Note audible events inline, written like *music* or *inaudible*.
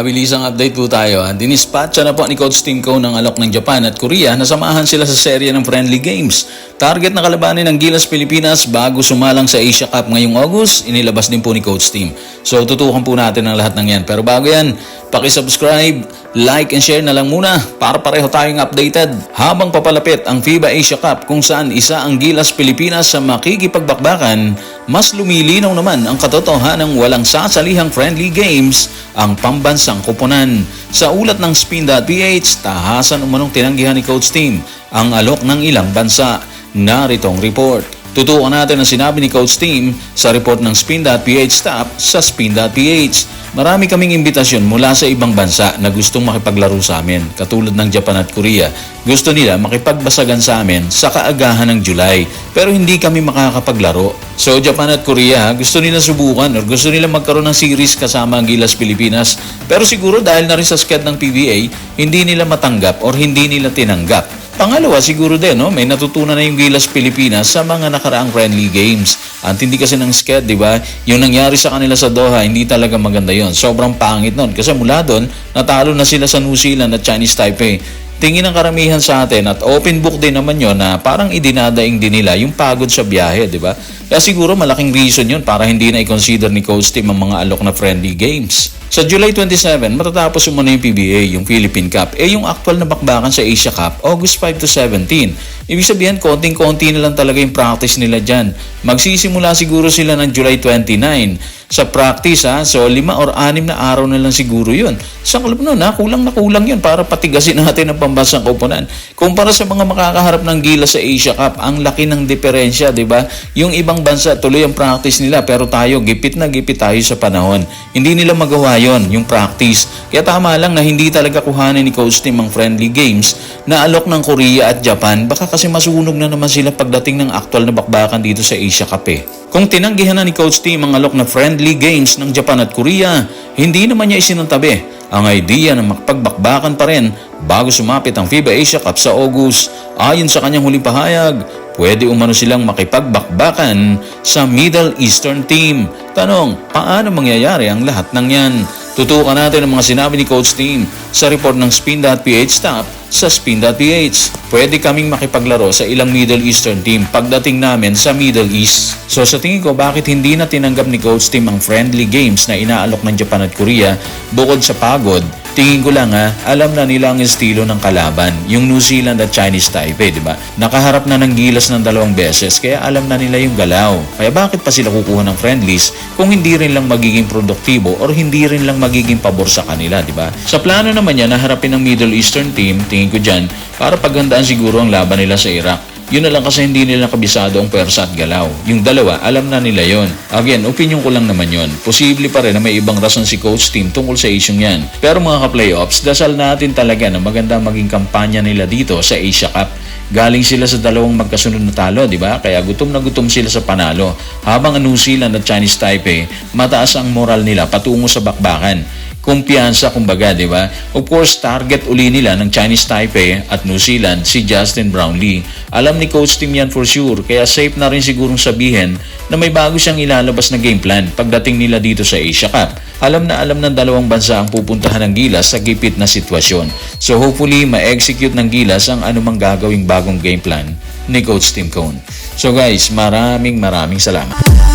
Habilisang update po tayo. ha. Dinispatcha na po ni Coach Cone ng alok ng Japan at Korea na samahan sila sa serye ng friendly games. Target na kalabanin ng Gilas Pilipinas bago sumalang sa Asia Cup ngayong August, inilabas din po ni Coach Tim. So tutukan po natin ang lahat ng yan. Pero bago yan, Paki-subscribe, like and share na lang muna para pareho tayong updated habang papalapit ang FIBA Asia Cup kung saan isa ang Gilas Pilipinas sa makikipagbakbakan, mas lumilinaw naman ang katotohanan ng walang sasalihang friendly games ang pambansang kuponan. Sa ulat ng Spin.ph, tahasan umanong tinanggihan ni Coach Team ang alok ng ilang bansa. Naritong report. Tutukan natin ang sinabi ni Coach Team sa report ng Spin.ph staff sa Spin.ph. Marami kaming imbitasyon mula sa ibang bansa na gustong makipaglaro sa amin, katulad ng Japan at Korea. Gusto nila makipagbasagan sa amin sa kaagahan ng July, pero hindi kami makakapaglaro. So Japan at Korea, gusto nila subukan or gusto nila magkaroon ng series kasama ang Gilas Pilipinas. Pero siguro dahil na rin sa sked ng PBA, hindi nila matanggap or hindi nila tinanggap. Pangalawa, siguro din, no, may natutunan na yung Gilas Pilipinas sa mga nakaraang friendly games. Ang hindi kasi ng sked, di ba? Yung nangyari sa kanila sa Doha, hindi talaga maganda yon. Sobrang pangit nun. Kasi mula doon, natalo na sila sa New Zealand at Chinese Taipei. Tingin ng karamihan sa atin at open book din naman yon na parang idinadaing din nila yung pagod sa biyahe, di ba? Kaya siguro malaking reason yun para hindi na i-consider ni Coach Tim ang mga alok na friendly games. Sa July 27, matatapos umano yung PBA, yung Philippine Cup. Eh yung actual na bakbakan sa Asia Cup, August 5 to 17. Ibig sabihin, konting-konti na lang talaga yung practice nila dyan. Magsisimula siguro sila ng July 29 sa practice ha. So lima or anim na araw na lang siguro yun. Sa club nun ha, kulang na kulang yun para patigasin *laughs* natin ang pambansang koponan. Kumpara sa mga makakaharap ng gila sa Asia Cup, ang laki ng diferensya, di ba? Yung ibang bansa tuloy ang practice nila pero tayo gipit na gipit tayo sa panahon. Hindi nila magawa yon yung practice. Kaya tama lang na hindi talaga kuhanin ni Coach Tim ang friendly games na alok ng Korea at Japan. Baka kasi masunog na naman sila pagdating ng aktual na bakbakan dito sa Asia Cup eh. Kung tinanggihan na ni Coach Tim ang alok na friendly games ng Japan at Korea, hindi naman niya isinuntabi ang idea na makpagbakbakan pa rin bago sumapit ang FIBA Asia Cup sa August. Ayon sa kanyang huling pahayag, pwede umano silang makipagbakbakan sa Middle Eastern team. Tanong, paano mangyayari ang lahat ng yan? Tutukan natin ang mga sinabi ni Coach Team sa report ng Spin.ph staff sa Spin.ph. Pwede kaming makipaglaro sa ilang Middle Eastern team pagdating namin sa Middle East. So sa tingin ko, bakit hindi na tinanggap ni Coach Team ang friendly games na inaalok ng Japan at Korea bukod sa pagod Tingin ko lang ha, alam na nila ang estilo ng kalaban, yung New Zealand at Chinese Taipei, di ba? Nakaharap na ng gilas ng dalawang beses, kaya alam na nila yung galaw. Kaya bakit pa sila kukuha ng friendlies kung hindi rin lang magiging produktibo or hindi rin lang magiging pabor sa kanila, di ba? Sa plano naman niya na harapin ng Middle Eastern team, tingin ko dyan, para paghandaan siguro ang laban nila sa Iraq. Yun na lang kasi hindi nila kabisado ang persa at galaw. Yung dalawa, alam na nila yon. Again, opinion ko lang naman yon. Posible pa rin na may ibang rason si coach team tungkol sa isyong yan. Pero mga ka-playoffs, dasal natin talaga na maganda maging kampanya nila dito sa Asia Cup. Galing sila sa dalawang magkasunod na talo, di ba? Kaya gutom na gutom sila sa panalo. Habang ang New Zealand at Chinese Taipei, mataas ang moral nila patungo sa bakbakan kumpiyansa kumbaga, di ba? Of course, target uli nila ng Chinese Taipei at New Zealand si Justin Brownlee. Alam ni Coach Tim yan for sure, kaya safe na rin sigurong sabihin na may bago siyang ilalabas na game plan pagdating nila dito sa Asia Cup. Alam na alam ng dalawang bansa ang pupuntahan ng Gilas sa gipit na sitwasyon. So hopefully, ma-execute ng Gilas ang anumang gagawing bagong game plan ni Coach Tim Cone. So guys, maraming maraming salamat.